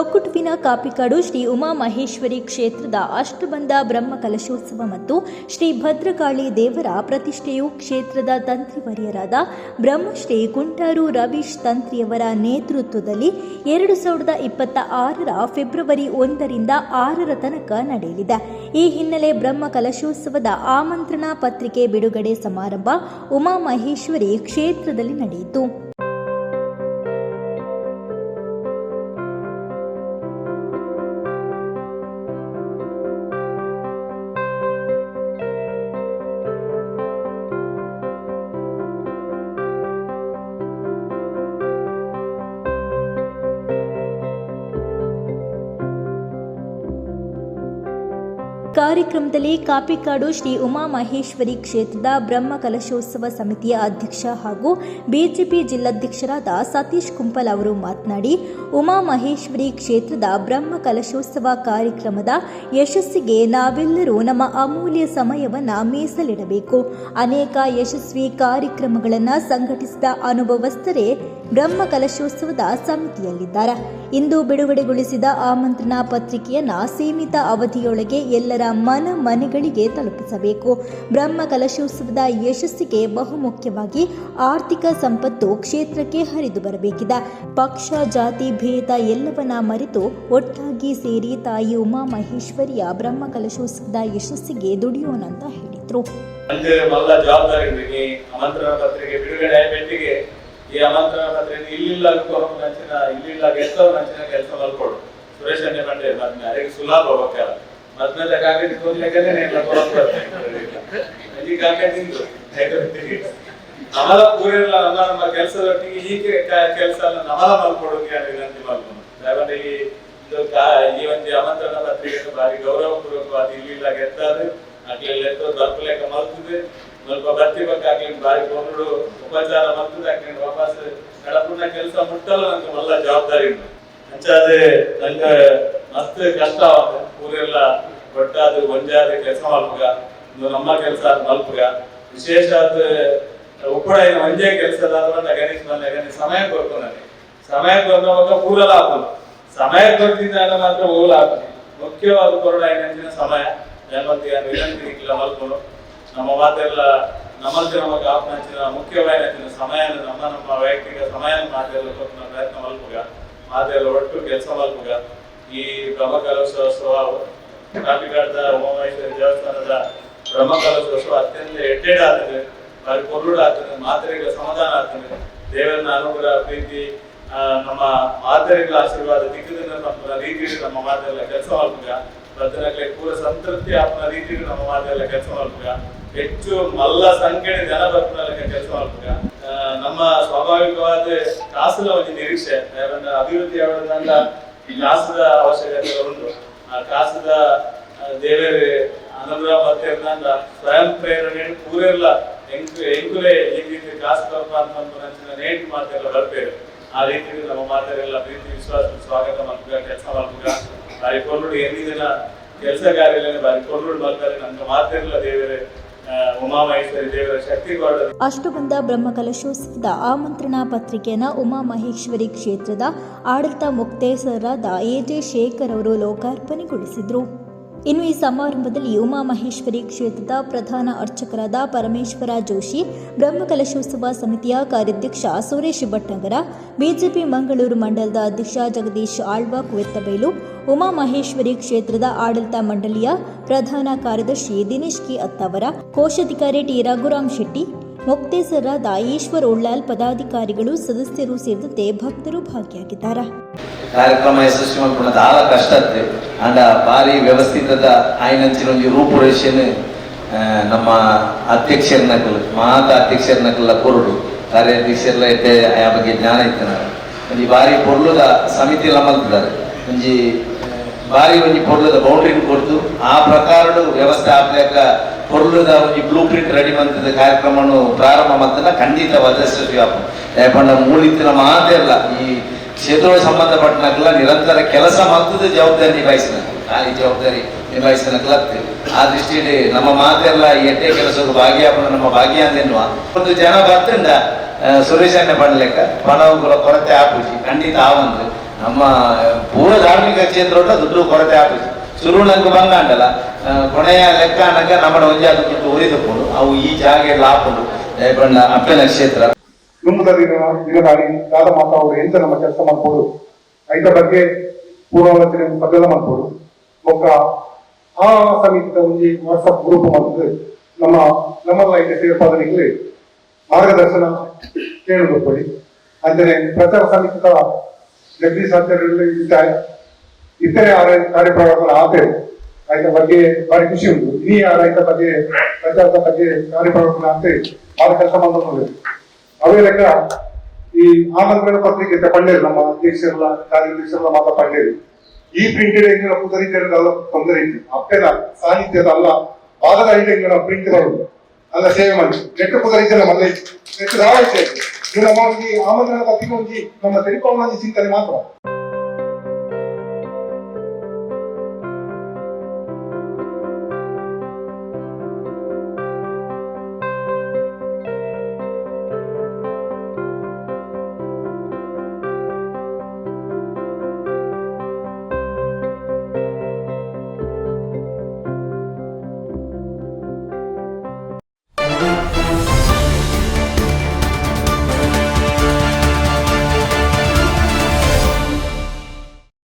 ತೊಕ್ಕುಟುವಿನ ಕಾಪಿಕಾಡು ಶ್ರೀ ಉಮಾ ಮಹೇಶ್ವರಿ ಕ್ಷೇತ್ರದ ಅಷ್ಟಬಂಧ ಬ್ರಹ್ಮ ಕಲಶೋತ್ಸವ ಮತ್ತು ಶ್ರೀ ಭದ್ರಕಾಳಿ ದೇವರ ಪ್ರತಿಷ್ಠೆಯು ಕ್ಷೇತ್ರದ ತಂತ್ರಿವರಿಯರಾದ ಬ್ರಹ್ಮಶ್ರೀ ಕುಂಟಾರು ರವೀಶ್ ತಂತ್ರಿಯವರ ನೇತೃತ್ವದಲ್ಲಿ ಎರಡು ಸಾವಿರದ ಇಪ್ಪತ್ತ ಆರರ ಫೆಬ್ರವರಿ ಒಂದರಿಂದ ಆರರ ತನಕ ನಡೆಯಲಿದೆ. ಈ ಹಿನ್ನೆಲೆ ಬ್ರಹ್ಮ ಕಲಶೋತ್ಸವದ ಆಮಂತ್ರಣ ಪತ್ರಿಕೆ ಬಿಡುಗಡೆ ಸಮಾರಂಭ ಉಮಾ ಮಹೇಶ್ವರಿ ಕ್ಷೇತ್ರದಲ್ಲಿ ನಡೆಯಿತು. ಕಾರ್ಯಕ್ರಮದಲ್ಲಿ ಕಾಪಿಕಾಡು ಶ್ರೀ ಉಮಾ ಮಹೇಶ್ವರಿ ಕ್ಷೇತ್ರದ ಬ್ರಹ್ಮ ಕಲಶೋತ್ಸವ ಸಮಿತಿಯ ಅಧ್ಯಕ್ಷ ಹಾಗೂ ಬಿಜೆಪಿ ಜಿಲ್ಲಾಧ್ಯಕ್ಷರಾದ ಸತೀಶ್ ಕುಂಪಲ್ ಅವರು ಮಾತನಾಡಿ, ಉಮಾ ಮಹೇಶ್ವರಿ ಕ್ಷೇತ್ರದ ಬ್ರಹ್ಮ ಕಲಶೋತ್ಸವ ಕಾರ್ಯಕ್ರಮದ ಯಶಸ್ಸಿಗೆ ನಾವೆಲ್ಲರೂ ನಮ್ಮ ಅಮೂಲ್ಯ ಸಮಯವನ್ನು ಮೀಸಲಿಡಬೇಕು. ಅನೇಕ ಯಶಸ್ವಿ ಕಾರ್ಯಕ್ರಮಗಳನ್ನು ಸಂಘಟಿಸಿದ ಅನುಭವಸ್ಥರೇ ಬ್ರಹ್ಮ ಕಲಶೋತ್ಸವದ ಸಮಿತಿಯಲ್ಲಿದ್ದಾರೆ. ಇಂದು ಬಿಡುಗಡೆಗೊಳಿಸಿದ ಆಮಂತ್ರಣ ಪತ್ರಿಕೆಯನ್ನು ಸೀಮಿತ ಅವಧಿಯೊಳಗೆ ಎಲ್ಲರ ಮನ ಮನೆಗಳಿಗೆ ತಲುಪಿಸಬೇಕು. ಬ್ರಹ್ಮ ಕಲಶೋತ್ಸವದ ಯಶಸ್ಸಿಗೆ ಬಹುಮುಖ್ಯವಾಗಿ ಆರ್ಥಿಕ ಸಂಪತ್ತು ಕ್ಷೇತ್ರಕ್ಕೆ ಹರಿದು ಬರಬೇಕಿದೆ. ಪಕ್ಷ, ಜಾತಿ, ಭೇದ ಎಲ್ಲವನ್ನ ಮರೆತು ಒಟ್ಟಾಗಿ ಸೇರಿ ತಾಯಿ ಉಮಾ ಮಹೇಶ್ವರಿಯ ಬ್ರಹ್ಮ ಕಲಶೋತ್ಸವದ ಯಶಸ್ಸಿಗೆ ದುಡಿಯೋಣ ಅಂತ ಹೇಳಿದ್ರು. ಅಂತೆ ಈ ಅಮಂತ್ರ ಇಲ್ಲಿಲ್ಲ ನಂಚಿನ, ಇಲ್ಲಿಲ್ಲ ಗೆಸ್ತವ ನಂಚಿನ ಕೆಲಸ ಮಲ್ಕೊಡು. ಸುರೇಶ್ ಅಣ್ಣ ಬಂದೆ ಮತ್ತೆ ಯಾರಿಗೆ ಸುಲಭ ಹೋಗಕ್ಕಾಗ ಮದ್ಮೇಲೆ ಕಾಗಡಿ ಕೊರಮ ಈ ಕಾಗಡಿ ನಮಲ ಪೂರೆಲ್ಲ ನಮ್ಮ ನಮ್ಮ ಕೆಲಸದೊಟ್ಟಿಗೆ ಹೀಗೆ ಕೆಲಸ ಎಲ್ಲ ನಮಲ ಮಲ್ಕೊಡೋಕೆ ವಿನಂತಿ ಮಾಡ್ಕೊಂಡು ಈ ಇದು ಈ ಒಂದು ಆಮಂತ್ರಣ ಪತ್ರಿಕೆ ಬಾರಿ ಇಲ್ಲಿ ಇಲ್ಲ ಗೆದ್ದಾದ್ರೆ ಅಟ್ಲೆಲ್ಲ ಎತ್ತೋ ದರ್ಪಲೇಕ ಮಲ್ತದೆ. ಸ್ವಲ್ಪ ಬತ್ತಿ ಬಗ್ಗೆ ಆಗ್ಲಿ ಬಾರಿ ಕೊಂಡ್ರು ಉಪಚಾರ ಮಲ್ತದೆ ಆಗ್ಲಿ ವಾಪಸ್ ನಡಪುಣ್ಣ ಕೆಲಸ ಮುಟ್ಟಲ್ಲ ನಂಗೆ ಮಲ್ಲ ಜವಾಬ್ದಾರಿ ಉಂಟು. ಅಂಚಾದೆ ನಂಗೆ ಮಸ್ತ್ ಕಷ್ಟ ಊರೆಲ್ಲ ಒಟ್ಟಾದ ಒಂಜಾದ ಕೆಲಸ ಮಲ್ಪಗ ನಮ್ಮ ಕೆಲಸ ಮಲ್ಪಗ ವಿಶೇಷ ಆದ ಉಪ್ಪಳ ಏನು ಒಂಜೇ ಕೆಲಸದ ಗಣೇಶ್ ಬಂದ. ಗಣೇಶ್ ಸಮಯ ಕೊಡ್ತು ನನಗೆ. ಸಮಯ ಕೊಡುವಾಗ ಪೂರಲ ಹಾಕೋದು ಸಮಯ ಕೊಟ್ಟಿದ್ದಾಗ ಮಾತ್ರ ಹೋಗಲ ಹಾಕೋದು ಮುಖ್ಯವಾದ ಕೊರಡ ಏನಂತಿನ ಸಮಯ. ಜನಮಂತಿಗೆ ವಿನಂತಿ ಮಲ್ಕೊಂಡು ನಮ್ಮ ಮಾತೆಲ್ಲ ನಮ್ಮಲ್ಲಿ ನಮಗೆ ಆಪ್ನಂಚಿನ ಮುಖ್ಯವಾದ ಸಮಯ ನಮ್ಮ ನಮ್ಮ ವೈಯಕ್ತಿಕ ಸಮಯ ಮಾತೆಲ್ಲ ಕೊಟ್ಟು ಪ್ರಯತ್ನ ಮಲ್ಪುಗ ಮಾತೆಲ್ಲ ಒಟ್ಟು ಕೆಲಸ ಮಲ್ಪುಗ ಈ ಬ್ರಹ್ಮಕಲಶೋತ್ಸವ ಕಾಪಿಕಾಡದ ಉಮಾಮಹೇಶ್ವರಿ ದೇವಸ್ಥಾನದ ಬ್ರಹ್ಮಕಲಶೋತ್ಸವ ಅತ್ಯಂತ ಎಡ್ಡೆಡ್ ಆಗ್ತದೆ. ಬಾರಿ ಕೊಲ್ಲುಡು ಆಗ್ತದೆ ಮಾತೆರೆಗಳ ಸಮಾಧಾನ ಆಗ್ತದೆ. ದೇವರನ್ನ ಅನುಗ್ರಹ, ಪ್ರೀತಿ ನಮ್ಮ ಮಾತೆರೆಗಳ ಆಶೀರ್ವಾದ, ದಿಕ್ಕದಿಂದ ನಮ್ಮ ರೀತಿಯಲ್ಲಿ ನಮ್ಮ ಮಾತೆಲ್ಲ ಕೆಲಸ ಮಲ್ಪುಗ ಪ್ರತಿನಕ್ಕೆ ಪೂರ ಸಂತೃಪ್ತಿ ಆತ್ಮ ರೀತಿಯಲ್ಲಿ ನಮ್ಮ ಮಾತೆಲ್ಲ ಕೆಲಸ ಮಾಡ್ಬೇಕ ಹೆಚ್ಚು ಮಲ್ಲ ಸಂಖ್ಯೆಯ ಜನ ಬರ್ತಾರೆ ಕೆಲಸ ಮಾಡ್ಬೇಕ. ನಮ್ಮ ಸ್ವಾಭಾವಿಕವಾದ ಕಾಸಿನ ಒಂದು ನಿರೀಕ್ಷೆ ಅಭಿವೃದ್ಧಿ ಆಗೋದ್ರಿಂದ ಈ ಕಾಸದ ಅವಶ್ಯಕತೆ ಉಂಟು. ಆ ಕಾಸದ ದೇವರ ಅನುಗ್ರಹ ಬರ್ತಿರೋದ್ರಿಂದ ಸ್ವಯಂ ಪ್ರೇರಣೆ ಪೂರೆಲ್ಲ. ಎಂಕು ಈ ರೀತಿ ಕಾಸು ಬರ್ಪ ಅಂತ ನೇಟ್ ಮಾತೆಲ್ಲ ಬರ್ಬೇಕು ಆ ರೀತಿಯಲ್ಲಿ ನಮ್ಮ ಮಾತೆಲ್ಲ ಪ್ರೀತಿ, ವಿಶ್ವಾಸ, ಸ್ವಾಗತ ಮಾಡ್ಬೇಕು, ಕೆಲಸ ಮಾಡ್ಬೇಕ. ಬಾರಿ ಎన్ని ದಿನ ಕೆಲಸ ಕಾರ್ಯ ಬಾರಿ ಕೊಂಡು ಮಾಡ್ತಾರೆ ನನ್ನ ಮಾತೆಲ್ಲ ದೇವರೇ. ಆ, ಬಂದ ಬ್ರಹ್ಮಕಲಶೋತ್ಸವದ ಆಮಂತ್ರಣ ಪತ್ರಿಕೆಯನ್ನು ಉಮಾಮಹೇಶ್ವರಿ ಕ್ಷೇತ್ರದ ಆಡಳಿತ ಮುಕ್ತೇಸರಾದ ಎ ಶೇಖರ್ ಅವರು ಲೋಕಾರ್ಪಣೆಗೊಳಿಸಿದರು. ಇನ್ನು ಈ ಸಮಾರಂಭದಲ್ಲಿ ಉಮಾಮಹೇಶ್ವರಿ ಕ್ಷೇತ್ರದ ಪ್ರಧಾನ ಅರ್ಚಕರಾದ ಪರಮೇಶ್ವರ ಜೋಶಿ ಬ್ರಹ್ಮಕಲಶೋತ್ಸವ ಸಮಿತಿಯ ಕಾರ್ಯಾಧ್ಯಕ್ಷ ಸುರೇಶ್ ಭಟ್ಟಂಗರ ಬಿಜೆಪಿ ಮಂಗಳೂರು ಮಂಡಲದ ಅಧ್ಯಕ್ಷ ಜಗದೀಶ್ ಆಳ್ವಾ ಕುವೆತ್ತಬೈಲು ಉಮಾ ಮಹೇಶ್ವರಿ ಕ್ಷೇತ್ರದ ಆಡಳಿತ ಮಂಡಳಿಯ ಪ್ರಧಾನ ಕಾರ್ಯದರ್ಶಿ ದಿನೇಶ್ ಕೆ ಅತ್ತವರ ಕೋಶಾಧಿಕಾರಿ ಟಿ ರಘುರಾಮ್ ಶೆಟ್ಟಿ, ಮೊಕ್ತೇಸರ ದಾಯೇಶ್ವರ್ ಉಳ್ಳಾಲ್ ಪದಾಧಿಕಾರಿಗಳು ಸದಸ್ಯರು ಸೇರಿದಂತೆ ಭಕ್ತರು ಭಾಗಿಯಾಗಿದ್ದಾರೆ. ಕಾರ್ಯಕ್ರಮ ಯಶಸ್ವಿ ಮಾಡ್ಕೊಂಡು ಆಳ ಕಷ್ಟ ಅಂಡ ಭಾರಿ ವ್ಯವಸ್ಥಿತದ ಆಯ್ನಂಚಿನ ಒಂದು ರೂಪುರೇಷನ್ ನಮ್ಮ ಅಧ್ಯಕ್ಷರ ನಕಲ್ ಮಾತ ಅಧ್ಯಕ್ಷರ ನಕಲ್ಲ ಕೊರಡು. ಕಾರ್ಯಾಧ್ಯಕ್ಷರ ಬಗ್ಗೆ ಜ್ಞಾನ ಇತ್ತು ನಾನು ಒಂಜಿ ಭಾರಿ ಪೊರ್ಲುದ ಸಮಿತಿ ಎಲ್ಲ ಮಲ್ತಿದ್ದಾರೆ. ಒಂಜಿ ಬಾರಿ ಒಂಜಿ ಪೊರ್ಲದ ಬೌಂಡ್ರಿ ಕೊಡ್ತು. ಆ ಪ್ರಕಾರ ವ್ಯವಸ್ಥೆ ಆಗ್ಲೇಕ ಪೊರ್ಲದ ಒಂಜಿ ಬ್ಲೂ ಪ್ರಿಂಟ್ ರೆಡಿ ಮಂತದ ಕಾರ್ಯಕ್ರಮವನ್ನು ಪ್ರಾರಂಭ ಮಂತನ ಖಂಡಿತವಾದ ಯಶಸ್ವಿ ಆಪು ಯಾಕಂದ್ರೆ ಮೂಳಿತ್ತಿನ ಮಾತೇ ಅಲ್ಲ. ಈ ಕ್ಷೇತ್ರ ಸಂಬಂಧಪಟ್ಟನಕ್ಕೆಲ್ಲ ನಿರಂತರ ಕೆಲಸ ಮಂತದ ಜವಾಬ್ದಾರಿ ನಿಭಾಯಿಸಿದ. ಖಾಲಿ ಜವಾಬ್ದಾರಿ ನಿಭಾಯಿಸಿದ ಆ ದೃಷ್ಟಿಯಲ್ಲಿ ನಮ್ಮ ಮಾತೆಲ್ಲ ಈ ಎಟ್ಟೆ ಕೆಲಸದ ಭಾಗ್ಯ ನಮ್ಮ ಭಾಗ್ಯ ಅಂದೆನ್ನುವ. ಒಂದು ಜನ ಬರ್ತಿಂದ ಸುರೇಶ್ ಅಣ್ಣ ಪಡ್ಲೆಕ್ಕ ಪಣ ಕೊರತೆ ಆಪುಜಿ ಖಂಡಿತ ಆವಂದು ನಮ್ಮ ಪೂರ ಧಾರ್ಮಿಕ ಕ್ಷೇತ್ರ ದುಡ್ಡು ಕೊರತೆ ಆಗುದು ನಂಗೆ ಬಂಗ ಅಂಡಲ್ಲ ಕೊನೆಯ ಲೆಕ್ಕ ನಂಗೆ ನಮ್ಮ ಒಂಜಿ ಅದು ದುಡ್ಡು ಉರಿದುಕೊಂಡು, ಅವು ಈ ಜಾಗ ಎಲ್ಲ ಹಾಕೊಂಡು ಅಪ್ಪನ ಕ್ಷೇತ್ರ. ನುಂಬುದ ದಿನ ದಿನದಾಳಿ ದಾದ ಮಾತ ಅವರು ಎಂತ ನಮ್ಮ ಕೆಲಸ ಮಾಡ್ಬೋದು. ಐದ ಬಗ್ಗೆ ಪೂರ್ವಾಲೋಚನೆ ಪದ್ಧತಿ ಮಾಡ್ಬೋದು. ಒಕ್ಕ ಆ ಸಮಿತಿದ ಒಂದು ವಾಟ್ಸಪ್ ಗ್ರೂಪ್ ಮಾಡಿದ್ರೆ ನಮ್ಮ, ನಮ್ಮಲ್ಲ ಐತೆ ಸೇರ್ಪಾದನೆಗೆ ಮಾರ್ಗದರ್ಶನ ಕೇಳಬೇಕು ಅಂದರೆ ಪ್ರಚಾರ ಸಮಿತಿದ ಜಗದೀಶ್ ಸಾಧ್ಯ ಇತರೆ ಆರ- ಕಾರ್ಯಕ್ರಮಗಳ ಆತೆ ರೈತ ಬಗ್ಗೆ ಭಾರಿ ಖುಷಿ ಉಂಟು. ಈ ಆ ರೈತ ಬಗ್ಗೆ ಪ್ರಚಾರದ ಬಗ್ಗೆ ಕಾರ್ಯಕ್ರಮಗಳ ಆತೆ ಭಾರಿ ಕೆಲಸ ಮಾಡಿದೆ ಅವೇ ಲೆಕ್ಕ ಈ ಆಮಂತ್ರಣ ಪತ್ರಿಕೆ ಪಂಡೇರು ನಮ್ಮ ಅಧ್ಯಕ್ಷರಲ್ಲ, ಕಾರ್ಯಾಧ್ಯಕ್ಷರಲ್ಲ ಮಾತ್ರ ಪಂಡೇರು ಈ ಪ್ರಿಂಟೆಡ್ ಎಂಗಿನ ಪುದರಿಕೆಲ್ಲ ತೊಂದರೆ ಇತ್ತು ಅಪ್ಪೆನ ಸಾಹಿತ್ಯದ ಅಲ್ಲ. ಪಾದದ ಐಟಂಗಿನ ಪ್ರಿಂಟ್ ಬರುದು ಅಲ್ಲ, ಸೇವೆ ಮಾಡಿ. ನೆಟ್ಟು ಪುದರಿಕೆಲ್ಲ ಮಲ್ಲ ನೆಟ್ಟು ರಾವಾಯ್ತು ಇದು ನಮ್ಮ ಆಮಂತ್ರಣದ ಒಂದು ನಮ್ಮ ತೆಲಿಕಾಂ ಸಿಗ್ತಾರೆ ಮಾತ್ರ.